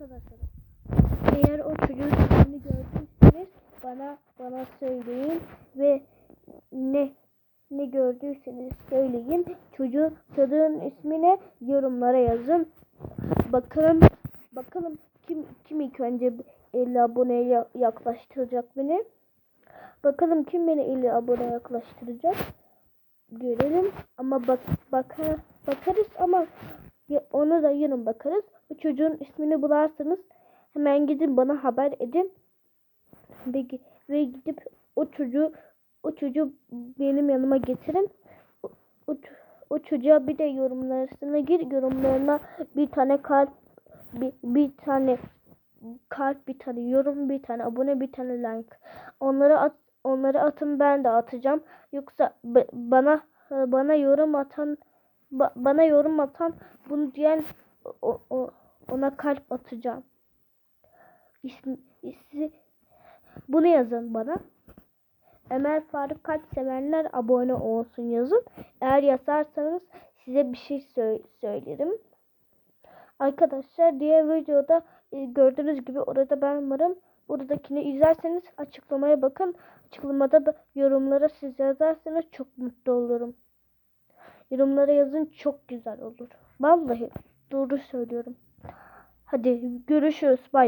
Arkadaşlar eğer o çocuğun ismini gördüyseniz bana bana söyleyin ve ne ne gördüyseniz söyleyin. Çocuğun çocuğun ismini yorumlara yazın. Bakalım bakalım kim kim ilk önce 50 aboneye yaklaştıracak beni. Bakalım kim beni 50 abone yaklaştıracak. Görelim ama bak bakar bakarız ama onu da yarın bakarız. Bu çocuğun ismini bularsanız hemen gidin bana haber edin. Ve, ve gidip o çocuğu o çocuğu benim yanıma getirin. O, o, o çocuğa bir de yorumlarına gir. Yorumlarına bir tane kalp bir, bir tane kalp bir tane yorum bir tane abone bir tane like. Onları at onları atın ben de atacağım. Yoksa bana bana yorum atan ba- bana yorum atan bunu diyen o, o, ona kalp atacağım. İsmi, ismi, bunu yazın bana. Ömer Faruk Kalp sevenler abone olsun yazın. Eğer yazarsanız size bir şey sö- söylerim. Arkadaşlar diğer videoda e, gördüğünüz gibi orada ben varım. Buradakini izlerseniz açıklamaya bakın. Açıklamada da yorumlara siz yazarsanız çok mutlu olurum. Yorumlara yazın çok güzel olur. Vallahi doğru söylüyorum. Hadi görüşürüz. Bay.